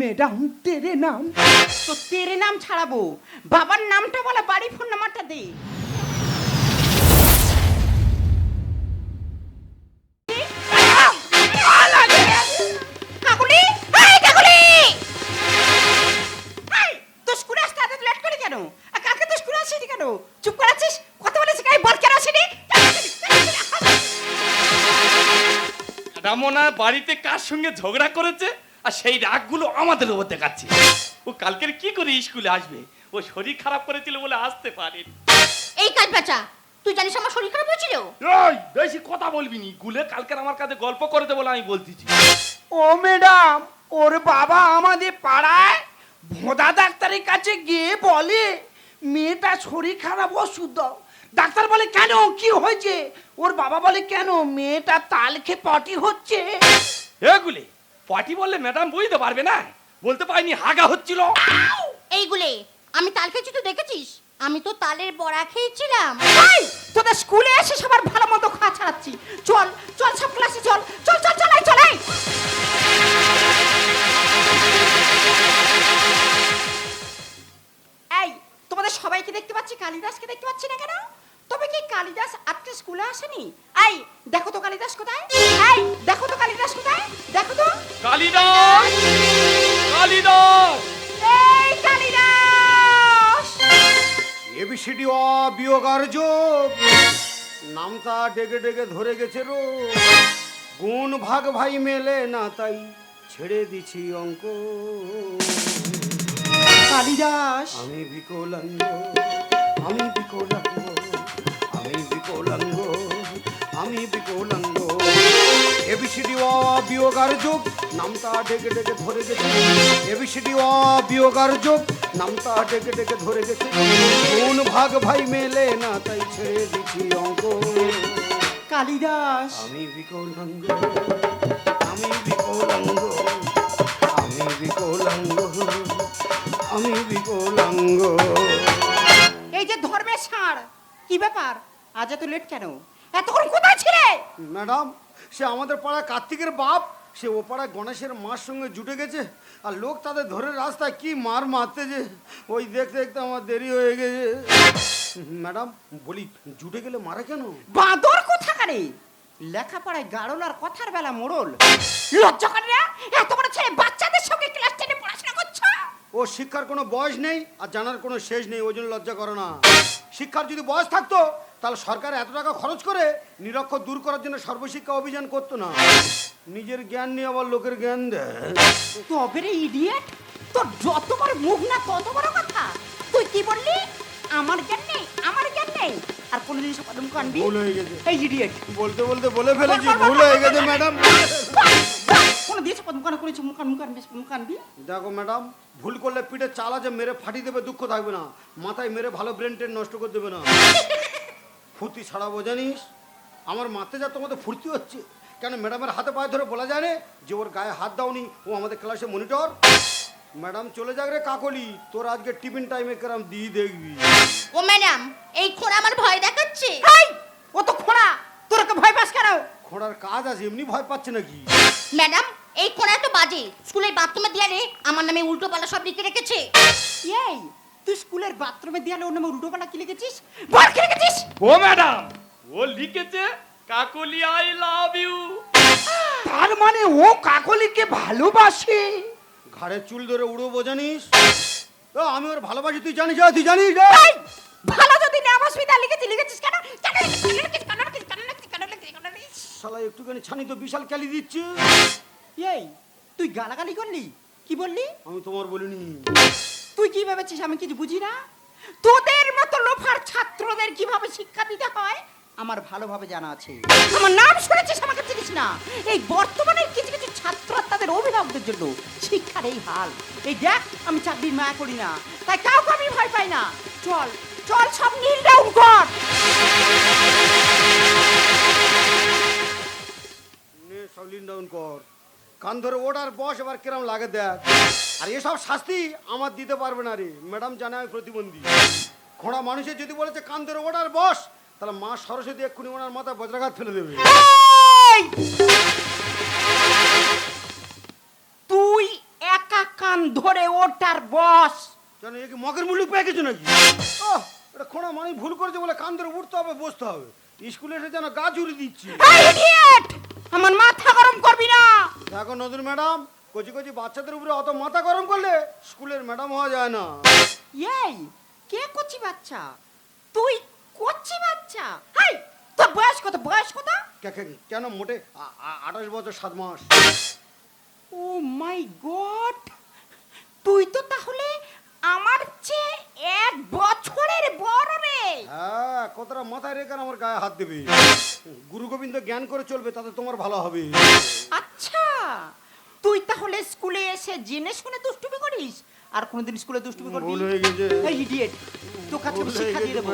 Madam তেরে নাম। তো তেরে নাম ছাড়াবো। বাবার নামটা বলে বাড়ি ফোন নাম্বারটা দে। চুপ কথা বলেছি কাই রামনা বাড়িতে কার সঙ্গে ঝগড়া করেছে? আর সেই রাগগুলো আমাদের উপর দেখাচ্ছে। ও কালকের কি করে স্কুলে আসবে? ও শরীর খারাপ করেছিল বলে আসতে পারেনি। এই কাজ বাচ্চা তুই জানিস আমার শরীর খারাপ হয়েছিল? ওই বেশি কথা বলবি নি। গুলে কালকের আমার কাছে গল্প করে দে বলে আমি বলতেছি। ও ম্যাডাম ওর বাবা আমাদের পাড়ায় ভোঁদা ডাক্তারের কাছে গিয়ে বলে মেয়েটা শরীর খারাপ ওষুধ দাও। ডাক্তার বলে কেন? কি হয়েছে? ওর বাবা বলে কেন? মেয়েটা তাল খেয়ে পটি হচ্ছে। এগুলি পার্টি বললে ম্যাডাম বুঝতে পারবে না। বলতে পারিনি হাগা হচ্ছিল। এইগুলে আমি তাল খেয়েছি তুই দেখেছিস? আমি তো তালের বড়া খেয়েছিলাম। এই, তোদের স্কুলে এসে সবার ভালো মতো খাওয়া ছাড়াচ্ছি। চল চল সব ক্লাসে চল চল চল চল এই, চল এই। এই তোমাদের সবাইকে দেখতে পাচ্ছি কালিদাসকে দেখতে পাচ্ছি না কেন? তবে কি কালিদাস আজকে স্কুলে আসেনি? এই দেখো তো কালিদাস কোথায়? এই দেখো তো কালিদাস কোথায়? দেখো তো। কালিদাস! কালিদাস! এই কালিদাস! এবিসিডি অ বিয়োগার যোগ নামটা ডেকে ডেকে ধরে গেছে রো। গুণ ভাগ ভাই মেলে না তাই ছেড়ে দিছি অঙ্ক। কালিদাস! আমি বিকলাঙ্গ আমি বিকলাঙ্গ আমি বিকলাঙ্গ। আমি বিকলাঙ্গ। এবিসিডি অ বিয়োগার যোগ নামটা ডেকে ডেকে ধরে গেছে। এবিসিডি অ বিয়োগার যোগ নামটা ডেকে ডেকে ধরে গেছে। কোন ভাগ ভাই মেলে না তাই ছেড়ে দিছি অঙ্ক। কালিদাস। আমি বিকলাঙ্গ আমি বিকলাঙ্গ আমি বিকলাঙ্গ আমি বিকলাঙ্গ। এই যে ধর্মের ষাঁড় কি ব্যাপার? আজ এত লেট কেন? এতক্ষণ কোথায় ছিলে? ম্যাডাম সে আমাদের পাড়া কার্তিকের বাপ সে ও পাড়ায় গণেশের মার সঙ্গে জুটে গেছে আর লোক তাদের ধরে রাস্তায় কি মার মারতে যে ওই দেখতে দেখতে আমার দেরি হয়ে গেছে। ম্যাডাম বলি জুটে গেলে মারে কেন? বাঁদর কোথাকারে? লেখাপড়ায় গাড়ল আর কথার বেলা মোড়ল। লজ্জা করে না? এত বড় ছেলে বাচ্চাদের সঙ্গে ক্লাস টেনে পড়াশোনা করছ? ও শিক্ষার কোনো বয়স নেই আর জানার কোনো শেষ নেই ওই জন্য লজ্জা করে না। শিক্ষার যদি বয়স থাকতো তাহলে সরকার এত টাকা খরচ করে নিরক্ষর দূর করার জন্য সর্বশিক্ষা অভিযান করতো না। নিজের জ্ঞান নিয়ে আবার লোকের জ্ঞান দেয়। তবে রে ইডিয়েট তোর যত মুখ না তত বড় কথা। তুই কি বললি? আমার জ্ঞান নেই আমার জ্ঞান নেই। আর কোনোদিন সব মুখ আনবি? ভুল হয়ে গেছে। এই ইডিয়েট বলতে বলতে বলে ফেলেছি ভুল হয়ে গেছে ম্যাডাম কোনো দিয়েছে মুখ আন করেছে মুখ মুখ আনবি মুখ আনবি? দেখো ম্যাডাম ভুল করলে পিঠে চালা যে মেরে ফাটিয়ে দেবে দুঃখ থাকবে না। মাথায় মেরে ভালো ব্রেন ট্রেন নষ্ট করে দেবে না। ফুর্তি ছাড়াবো জানিস? আমার মাতে যা তোমাদের ফুর্তি হচ্ছে। কেন ম্যাডামের হাতে পায়ে ধরে বলা যায় না যে ওর গায়ে হাত দাওনি ও আমাদের ক্লাসে মনিটর ম্যাডাম চলে যাক রে কাকলি তোর আজকে টিফিন টাইমে কেরাম দিয়ে দেখবি। ও ম্যাডাম এই খোঁড়া আমার ভয় দেখাচ্ছে। ও তো খোঁড়া তোর ওকে ভয় পাস কেন? খোঁড়ার কাজ আছে এমনি ভয় পাচ্ছে নাকি? ম্যাডাম এই খোঁড়া তো বাজে স্কুলের বাথরুমে দেয়ালে আমার নামে উল্টো পাল্টা সব লিখে রেখেছে। এই তুই স্কুলের বাথরুমে দেয়ালে ওর নামে উল্টো পাল্টা কি লিখেছিস? বল কি লিখেছিস? ও ম্যাডাম ও লিখেছে কাকলি আই লাভ ইউ তার মানে ও কাকলিকে ভালোবাসে। ঘাড়ে চুল ধরে উড়ো জানিস? ও, আমি ওর ভালোবাসি তুই জানিস তুই জানিস ভালো যদি নাম অসুবিধা লিখেছিস লিখেছিস কেন শালা একটুখানি ছানি তো বিশাল ক্যালি দিচ্ছে। এই তুই গালাগালি করলি? কি বললি? আমি তোমার বলিনি। তুই কি ভেবেছিস আমি কিছু বুঝি না? তোদের মতো লোফার ছাত্রদের কীভাবে শিক্ষা দিতে হয়? আমার ভালোভাবে জানা আছে। আমার নাম শুনেছিস আমাকে চিনিস না? এই বর্তমানে কিছু কিছু ছাত্র তাদের অভিভাবকদের জন্য শিক্ষার এই হাল। এই দেখ, আমি চাকরির মায়া করি না। তাই কাউকে আমি ভয় পাই না। চল চল সব নীল ডাউন কর। সব লিন ডাউন কর। কান ধরে ওঠার বস এবার কিরম লাগে দেখ। আর এসব শাস্তি আমার দিতে পারবে না রে। ম্যাডাম জানে আমি প্রতিবন্ধী। খোঁড়া মানুষের যদি বলেছে কান ধরে ওঠার বস তাহলে মা সরস্বতী এক্ষুনি ওনার মাথায় বজ্রাঘাত ফেলে দেবে। তুই একা কান ধরে ওটার বস। কেন একে মগের মুলুক পেয়ে গেছো নাকি? ও এটা খোঁড়া মানে ভুল করেছে বলে কান ধরে উঠতে হবে বসতে হবে। স্কুলে এসে যেন গা জুড়ে দিচ্ছি। আমার মাথা গরম করবি না। দেখো নতুন ম্যাডাম কচি কচি বাচ্চাদের উপরে অত মাথা গরম করলে স্কুলের ম্যাডাম হওয়া যায় না। এই কে কচি বাচ্চা? তুই কচি বাচ্চা? হাই তোর বয়স কত বয়স কত? কেন মোটে আঠাশ বছর সাত মাস? ও মাই গড তুই তো তাহলে আমার চেয়ে এক বছরের বড় রে হ্যাঁ কতটা মাথায় রেখে আমার গায়ে হাত দেবে। গুরু গোবিন্দ জ্ঞান করে চলবে তাতে তোমার ভালো হবে। আচ্ছা তুই তাহলে স্কুলে এসে জেনে শুনে দুষ্টুমি করিস? আর কোনোদিন স্কুলে দুষ্টুমি করবি? ভুল হয়ে গেছে। এই ইডিয়েট তোকে আজকে আমি শিক্ষা দিয়ে দেবো।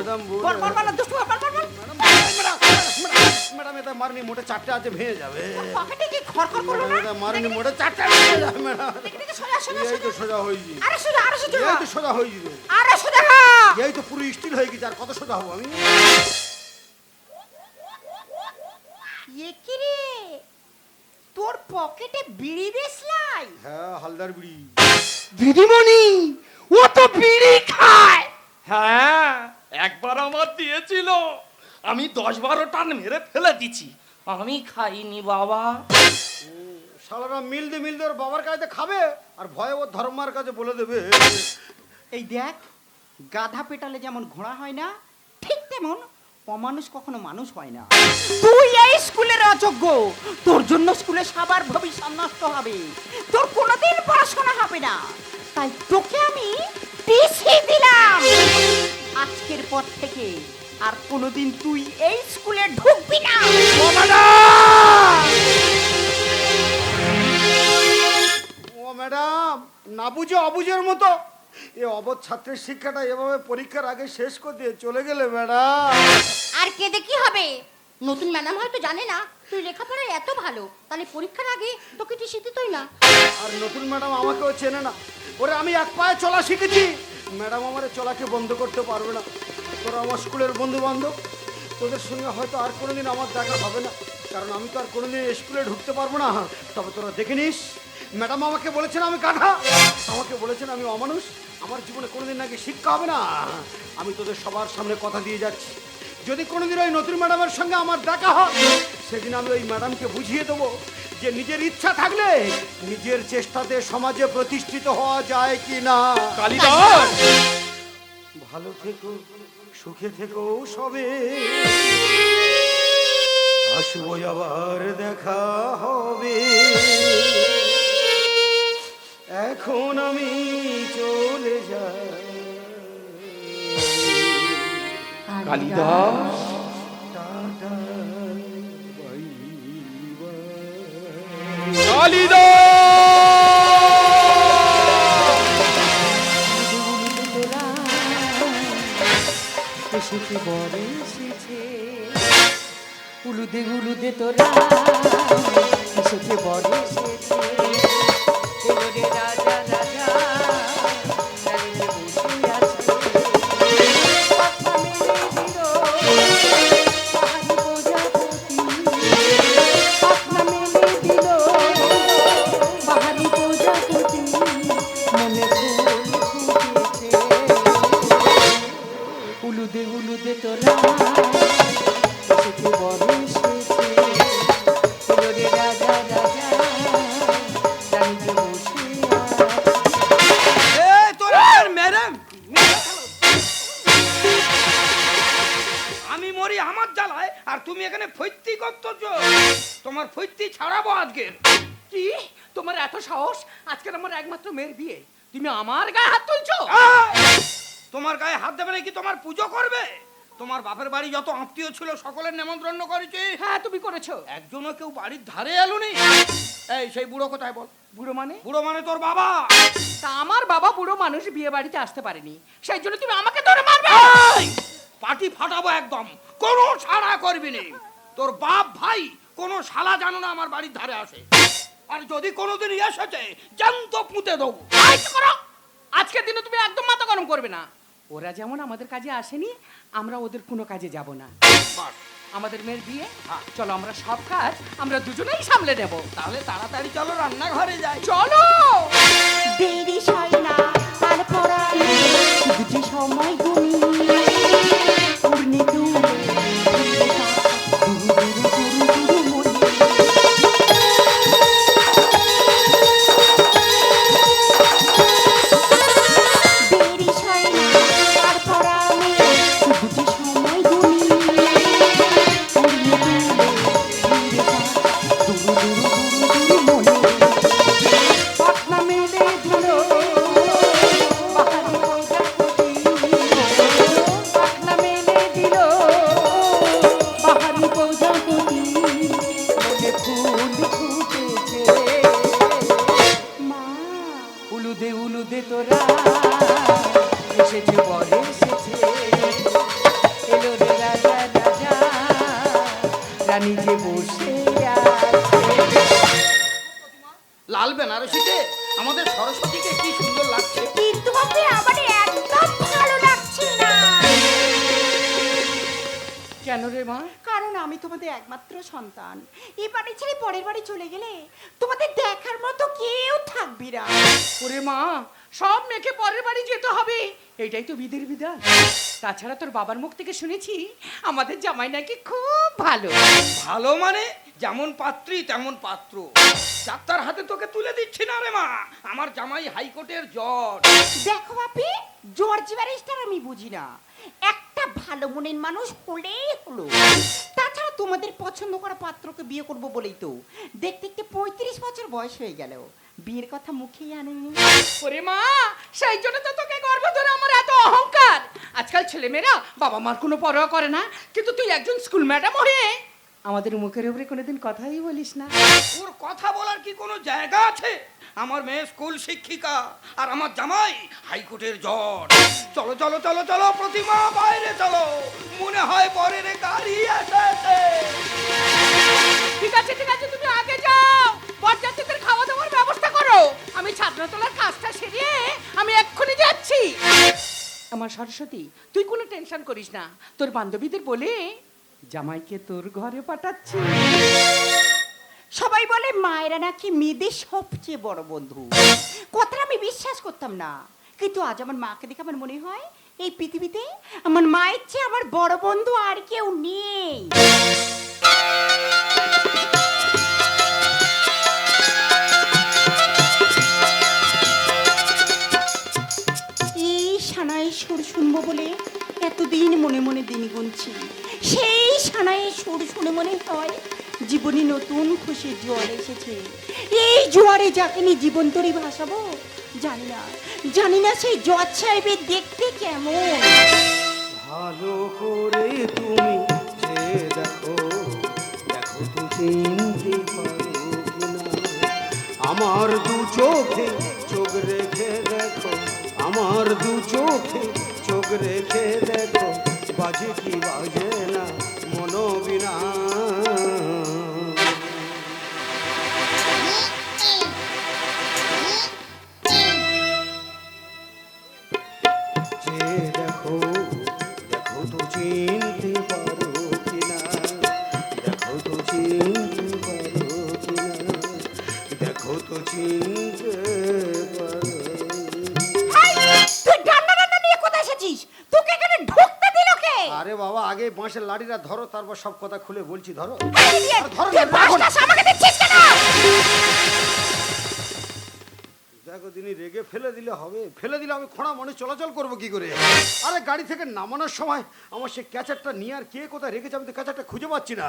বল বল বল দুষ্টু বল বল বল। ম্যাডাম এটা মারনি মোটে চারটে আছে ভেঙে যাবে। পকেটে কি খড়খড় করল না? এটা মারনি মোটে চারটে ভেঙে যাবে ম্যাডাম। দেখে সোজা সোজা এই তো সোজা। আরে সোজা আরে সোজা। এই তো সোজা। আরে সোজা হ। এই তো পুরো স্টিল হয়ে গেছে আর কত সোজা হব আমি? এ কি রে? তোর পকেটে বিড়ি হ্যাঁ হালদার বিড়ি। দিদিমণি ও তো বিড়ি খায়। হ্যাঁ একবার আমার দিয়েছিল। আমি দশ বারো টান মেরে ফেলে দিছি। আমি খাইনি বাবা। শালারা মিলতে মিলতে ওর বাবার কাছে খাবে আর ভয়ে ওর ধর্মার কাছে বলে দেবে। এই দেখ গাধা পেটালে যেমন ঘোড়া হয় না ঠিক তেমন অমানুষ কখনো মানুষ হয় না। তুই এই স্কুলের অযোগ্য। তোর জন্য স্কুলে সবার ভবিষ্যৎ নষ্ট হবে। তোর কোনোদিন পড়াশোনা হবে না। তাই তোকে আমি টিসি দিলাম। আজকের পর থেকে আর কোনোদিন তুই এই স্কুলে ঢুকবি না। ও ম্যাডাম না বুঝে অবুঝের মতো। এ অবধ ছাত্রের শিক্ষাটা এভাবে পরীক্ষার আগে শেষ করে দিয়ে চলে গেলে ম্যাডাম। আর কেঁদে কি হবে? নতুন ম্যাডাম হয়তো জানে না তুই লেখাপড়ায় এত ভালো তাহলে পরীক্ষার আগে তোকে টিসি দিতই না? আর নতুন ম্যাডাম আমাকেও চেনে না। ওরে আমি এক পায়ে চলা শিখেছি। ম্যাডাম আমার চলাকে বন্ধ করতে পারবে না। তোরা আমার স্কুলের বন্ধু বান্ধব তোদের সঙ্গে হয়তো আর কোনোদিন আমার দেখা হবে না। কারণ আমি তো আর কোনোদিন স্কুলে ঢুকতে পারব না। তবে তোরা দেখে নিস, ম্যাডাম আমাকে বলেছেন আমি গাধা। আমাকে বলেছেন আমি অমানুষ। আমার জীবনে কোনোদিন নাকি শিক্ষা হবে না। আমি তোদের সবার সামনে কথা দিয়ে যাচ্ছি। যদি কোনোদিন ওই নতুন ম্যাডামের সঙ্গে আমার দেখা হয়, সেদিন আমি ওই ম্যাডামকে বুঝিয়ে দেবো। যে নিজের ইচ্ছা থাকলে নিজের চেষ্টাতে সমাজে প্রতিষ্ঠিত হওয়া যায় কি না কালিদাস! ভালো থেকো সুখে থেকো সবে। আসব আবার দেখা হবে। এখন আমি চলে যাই। কালিদাস! টাটা। এসেছে বরে এসেছে উলুদে উলুদে তোরা এসেছে বরে এসেছে তোমার বাপের বাড়ি যত আত্মীয় ছিল সকলের নেমন্ত্রণ করেছে। হ্যাঁ তুমি করেছ। একজনও কেউ বাড়ির ধারে এলো নি। এই সেই বুড়ো কোথায় বল? বুড়ো মানে? বুড়ো মানে তোর বাবা। তা আমার বাবা বুড়ো মানুষ বিয়ে বাড়িতে আসতে পারেনি। সেই জন্য তুমি আমাকে ধরে মারবে। পাটি ফাটাবো একদম। কোনো সাড়া করবি নি। তোর বাপ ভাই কোনো শালা জানো না আমার বাড়ির ধারে আসে। আর যদি কোনোদিন এসেছে জ্যান্ত পুঁতে দেবো। আজকের দিনে তুমি একদম মাথা গরম করবে না। ওরা যেমন আমাদের কাজে আসেনি আমরা ওদের কোনো কাজে যাব না। আমাদের মেয়ের বিয়ে। চলো আমরা সব কাজ আমরা দুজনেই সামলে নেব। তাহলে তাড়াতাড়ি চলো রান্নাঘরে যাই। চলো! দেরি উলুদে উলুদে তোরা এসেছে। এটাই তো বিধির বিধান। তাছাড়া তোর বাবার মুখ থেকে শুনেছি আমাদের জামাই নাকি খুব ভালো। ভালো মানে যেমন পাত্রী তেমন পাত্র। ডাক্তার হাতে তোকে তুলে দিচ্ছি না রে মা আমার জামাই হাইকোর্টের জজ। দেখো বাপি জর্জ ব্যারিস্টার আমি বুঝি না। একটা ভালো মনের মানুষ হলেই হলো। তাছাড়া তোমাদের পছন্দ করা পাত্রকে বিয়ে করব বলেই তো। দেখতে দেখতে পঁয়ত্রিশ বছর বয়স হয়ে গেল। বিয়ের কথা মুখেই আনেনি ওরে মা সেই জন্য তো তোকে গর্ব ধরে আমার এত অহংকার। আজকাল ছেলেমেয়েরা বাবা মার কোনো পরোয়া করে না কিন্তু তুই একজন স্কুল ম্যাডাম হয়ে আমাদের মুখের উপরে কোনোদিন কথাই বলিস না। ওর কথা বলার কি কোনো জায়গা আছে? আমার মেয়ে স্কুল শিক্ষিকা আর আমার জামাই হাইকোর্টের জজ। চলো চলো চলো চলো প্রতিমা বাইরে চলো। মনে হয় পরের গাড়ি এসেছে। ঠিক আছে ঠিক আছে তুমি আগে যাও। বরযাত্রীদের খাওয়া আমি ছাত্রতলার কাজটা সেরে আমি এক্ষুনি যাচ্ছি। আমার সরস্বতী, তুই কোনো টেনশন করিস না। তোর বান্ধবীদের বলে জামাইকে তোর ঘরে পাঠাচ্ছি। সবাই বলে, মায়েরা নাকি মেয়েদের সবচেয়ে বড় বন্ধু। কথাটা আমি বিশ্বাস করতাম না। কিন্তু আজ আমার মাকে দেখে আমার মনে হয়, এই পৃথিবীতে আমার মায়ের চেয়ে আমার বড় বন্ধু আর কেউ নেই। দিন গুনছি। সেই সানায় সুর শুনে মনে হয় জীবনে নতুন খুশির জোয়ার এসেছে। এই জোয়ারে যাকে নিয়ে জীবন তরি ভাসাবো জানি না জানি না সেই জজ সাহেবের দেখতে কেমন। ভালো করে তুমি দেখো দেখো তো চিনতে পারো কিনা। আমার দু চোখে চোখ রেখে দেখো আমার দু চোখে চোখ রেখে দেখো। বাজে কি বাজে না মনোবিনা সব কথা খুলে বলছি ধরো। ধরো দিলে আমি খোঁড়া মানুষ চলাচল করব কি করে? আরে গাড়ি থেকে নামানোর সময় আমার সে ক্যাচারটা নিয়ে আর কে কোথায় রেখেছে আমি তো ক্যাচারটা খুঁজে পাচ্ছি না।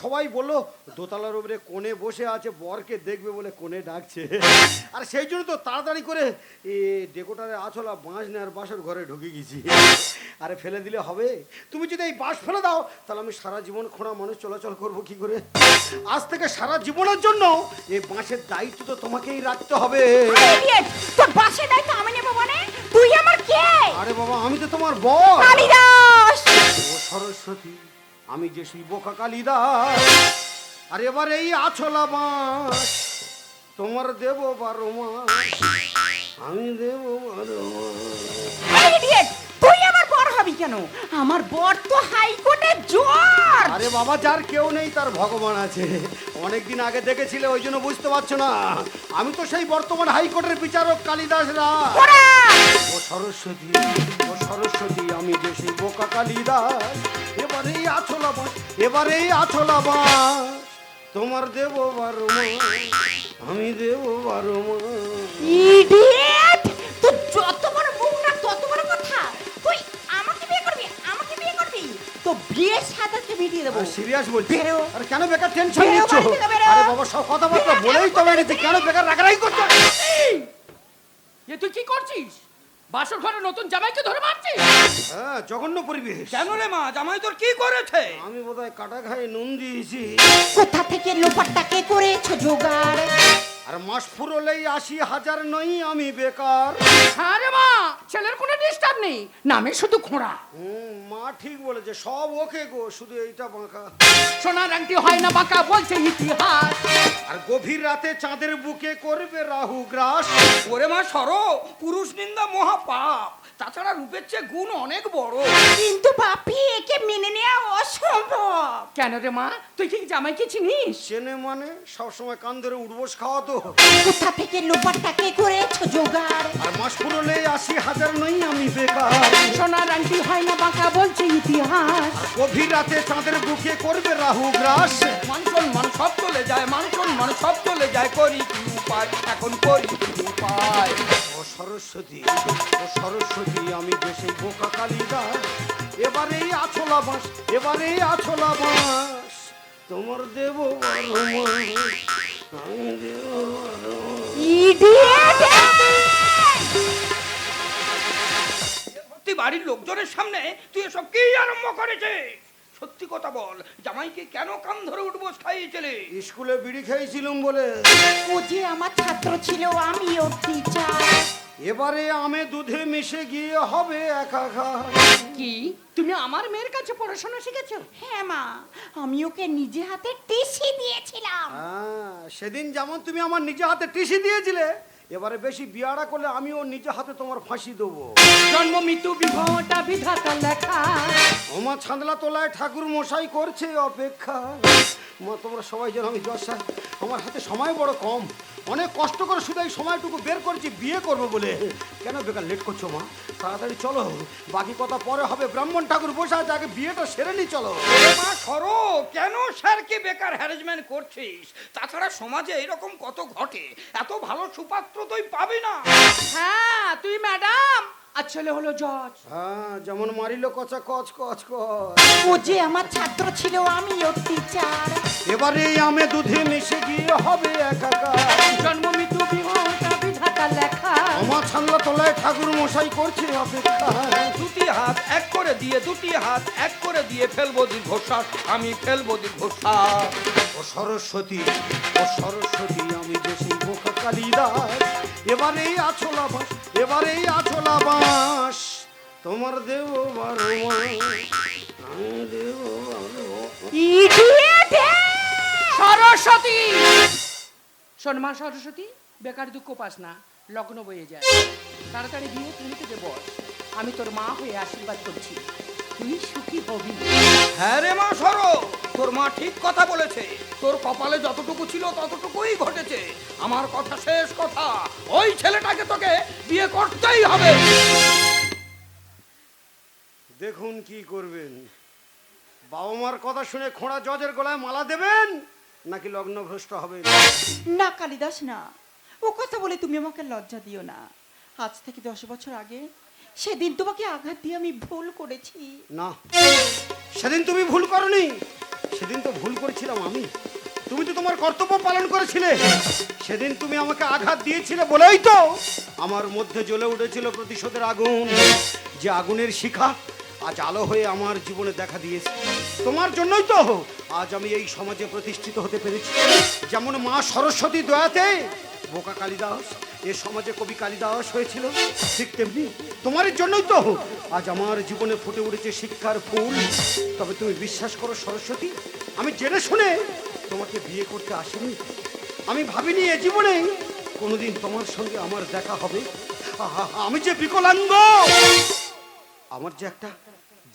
সবাই বলল, দোতলার উপরে কোণে বসে আছে, বরকে দেখবে বলে কোণে ডাকছে। আর সেই জন্য তো তাড়াতাড়ি করে এ ডেকোটারে আছলা, বাঁশ নেওয়ার বাসের ঘরে ঢুকে গেছি। আরে ফেলে দিলে হবে। তুমি যদি এই বাস ফেলে দাও, তাহলে আমি সারা জীবন খোঁড়া মানুষ চলাচল করব কি করে? আজ থেকে সারা জীবনের জন্য এই বাঁশের দায়িত্ব তো তোমাকেই রাখতে হবে। তোর দায়িত্ব আমি নেব মানে? তুই আমার কে? আরে বাবা আমি তো তোমার বর। কালিদাস! ও সরস্বতী আমি যে সেই বোকা কালিদাস। আর এবার এই আছলা বাঁশ তোমার দেব বারো মাস। আমি দেব বারো মাস। হবি কেন? আমার বর তো হাইকোর্টের জোর আরে বাবা যার কেউ নেই তার ভগবান আছে। অনেকদিন আগে দেখেছিলে ওই জন্য বুঝতে পারছ না। আমি তো সেই বর্তমান হাইকোর্টের বিচারক কালিদাস রায়। ও সরস্বতী ও সরস্বতী আমি যে সেই বোকা কালিদাস। এবারে এই আছলা বাস এবারে আছলা বাস তোমার দেব বারো আমি দেব বারো ইডিয়েট তুই যত তো বিয়ের সাদাকে মিটিয়ে দেবো। সিরিয়াস বলছি বেরো। আরে কেন বেকার টেনশন নিচ্ছ। আরে বাবা সব কথাবার্তা বেরো, বলেই তো বেরিয়েছে। কেন বেকার রাগারাগি করছ? এ তুই কি করছিস? বাসর ঘরে নতুন জামাইকে ধরে মারছিস? হ্যাঁ জঘন্য পরিবেশ। কেন রে মা জামাই তোর কি করেছে? আমি বোধহয় কাটা খাই নুন দিয়েছি। কোথা থেকে লোপারটাকে করেছ জোগাড়? আর মাস ফুরলেই আশি হাজার নই আমি বেকার। হ্যাঁ রে মা ছেলের কোনো ডিস্টার্ব নেই নামে শুধু খোঁড়া। হুম, মা ঠিক বলেছে সব ওকে গো শুধু এইটা বাঁকা। সোনার আংটি হয় না বাঁকা বলছে ইতিহাস। আর গভীর রাতে চাঁদের বুকে করবে রাহু গ্রাস। ওরে মা সরো পুরুষ নিন্দা মহা পাপ তাছাড়া রূপের চেয়ে গুণ অনেক বড়। কিন্তু বাপি একে মেনে নেওয়া অসম্ভব। কেন রে মা তুই কি জামাইকে চিনিস? চেনে মানে সবসময় কান ধরে উঠবোস খাওয়া তো কোথা থেকে লোপারটাকে করেছ জোগাড়? আর মাস ফুরলেই আশি হাজার নই আমি বেকার। সোনার আংটি হয় না বাঁকা বলছে ইতিহাস। গভীর রাতে চাঁদের বুকে করবে রাহু গ্রাস। মান সম্মান সব চলে যায় মান সম্মান সব চলে যায় করি কি উপায়? এখন করি কি উপায়? ও সরস্বতী ও সরস্বতী আমি দেশে বোকা কালিদা এবারেই আছলা বাস এবারেই আছলা বাস তোমার দেব আমি দেব বাড়ির লোকজনের সামনে তুই এসব কি আরম্ভ করেছে সত্যি কথা বল জামাইকে কেন কান ধরে উঠবো খাইয়েছিলে স্কুলে বিড়ি খেয়েছিলাম বলে। ও যে আমার ছাত্র ছিল আমি ওর টিচার। এবারে আমি দুধে মিশে গিয়ে হবে একাকার কি? তুমি আমার মেয়ের কাছে পড়াশোনা শিখেছো? হ্যাঁ মা। আমি ওকে নিজে হাতে টিসি দিয়েছিলাম। হ্যাঁ সেদিন যেমন তুমি আমার নিজে হাতে টিসি দিয়েছিলে এবারে বেশি বিয়ারা করলে আমি ওর নিজে হাতে তোমার ফাঁসি দেবো। জন্ম মৃত্যু বিবাহটা বিধাতা লেখা। ওমা ছান্দলা তোলায় ঠাকুর মশাই করছে অপেক্ষা। মা তোমরা সবাই যেন আমি দশা আমার হাতে সময় বড় কম। অনেক কষ্ট করে শুধু এই সময়টুকু বের করেছি বিয়ে করব বলে। কেন বেকার লেট করছ মা? তাড়াতাড়ি চলো। বাকি কথা পরে হবে। ব্রাহ্মণ ঠাকুর বসে আছে আগে বিয়েটা সেরে নি চলো। মা সরো। কেন স্যারকে বেকার হ্যারাসমেন্ট করছিস? তাছাড়া সমাজে এরকম কত ঘটে? এত ভালো সুপাত্র তুই পাবি না। হ্যাঁ তুই ম্যাডাম আর ছেলে হলো জজ হ্যাঁ যেমন মারিল কচা কচ কচ কচ। ও যে আমার ছাত্র ছিল আমি টিচার এবারে আমে দুধে মিশে গিয়ে হবে একাকার। জন্ম মৃত্যু বিবাহটা বিধাতা লেখা। আমার ছান্দলা তোলায় ঠাকুর মশাই করছে অপেক্ষা। দুটি হাত এক করে দিয়ে দুটি হাত এক করে দিয়ে ফেলব দীর্ঘশ্বাস আমি ফেলব দীর্ঘশ্বাস। ও সরস্বতী ও সরস্বতী আমি দেশি বোকা কালিদাস এবারেই আছলা বাস এবারেই আছলা বাস। তোমার দেব বারো আমি দেব সরস্বতী! শোন মা সরস্বতী বেকার দুঃখ পাস না লগ্ন বয়ে যায়। তাড়াতাড়ি বিয়ে তুমি থেকে বস আমি তোর মা হয়ে আশীর্বাদ করছি। তুই সুখী হবি। হ্যাঁ রে মা সরো তোর মা ঠিক কথা বলেছে। তোর কপালে যতটুকু ছিল ততটুকুই ঘটেছে। আমার কথা শেষ কথা ওই ছেলেটাকে তোকে বিয়ে করতেই হবে। দেখুন কি করবেন। বাবা মার কথা শুনে খোঁড়া জজের গলায় মালা দেবেন? নাকি লগ্ন ভ্রষ্ট হবে? না কালিদাস না। ও কথা বলে তুমি আমাকে লজ্জা দিও না। আজ থেকে দশ বছর আগে সেদিন তোমাকে আঘাত দিয়ে আমি ভুল করেছি। না সেদিন তুমি ভুল করনি। সেদিন তো ভুল করেছিলাম আমি। তুমি তো তোমার কর্তব্য পালন করেছিলে। সেদিন তুমি আমাকে আঘাত দিয়েছিলে বলেই তো আমার মধ্যে জ্বলে উঠেছিল প্রতিশোধের আগুন। যে আগুনের শিখা আজ আলো হয়ে আমার জীবনে দেখা দিয়েছে। তোমার জন্যই তো আজ আমি এই সমাজে প্রতিষ্ঠিত হতে পেরেছি। যেমন মা সরস্বতী দয়াতে বোকা কালিদাস, এ সমাজে কবি কালিদাস হয়েছিল, ঠিক তেমনি তোমার জন্যই তো হোক। আজ আমার জীবনে ফুটে উঠেছে শিক্ষার ফুল। তবে তুমি বিশ্বাস করো সরস্বতী, আমি জেনে শুনে তোমাকে বিয়ে করতে আসিনি। আমি ভাবিনি এ জীবনে কোনোদিন তোমার সঙ্গে আমার দেখা হবে। আমি যে বিকলাঙ্গ! আমার যে একটা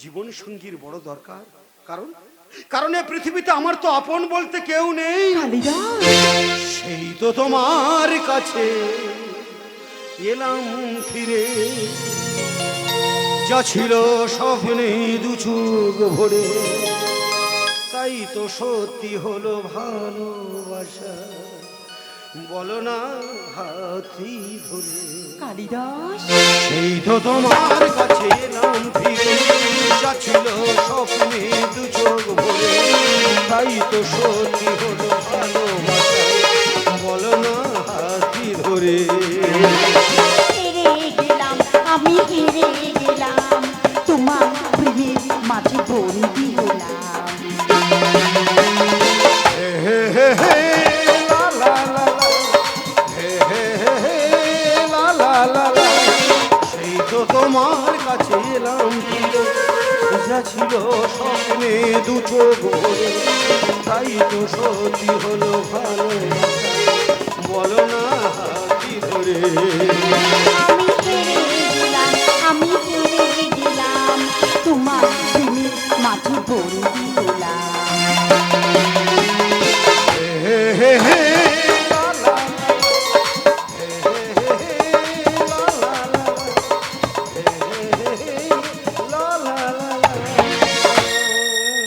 জীবন সঙ্গীর বড় দরকার। কারণ কারণ এ পৃথিবীতে আমার তো আপন বলতে কেউ নেই। সেই তো তোমার কাছে এলাম ফিরে। যা ছিল স্বপ্নে দু চোখ ভরে তাই তো সত্যি হলো ভালোবাসা। বলো না হাতি ধরে। কালিদাস। সেই তো তোমার কাছে ফিরে যা ছিল স্বপ্নে দু চোখ ভরে। তাই তো সত্যি হলো ভালোবাসা বলো না হাতি ধরে। হেরে গেলাম আমি হেরে গেলাম। তোমার প্রেমের মাঝে বন্দি তোমার কাছে এলাম যা ছিল স্বপ্নে দুটো ভোরে তাই তো সত্যি হলো ভালো। বলো না হাতি ধরে আমি তোমার তুমি মাটি পড়ে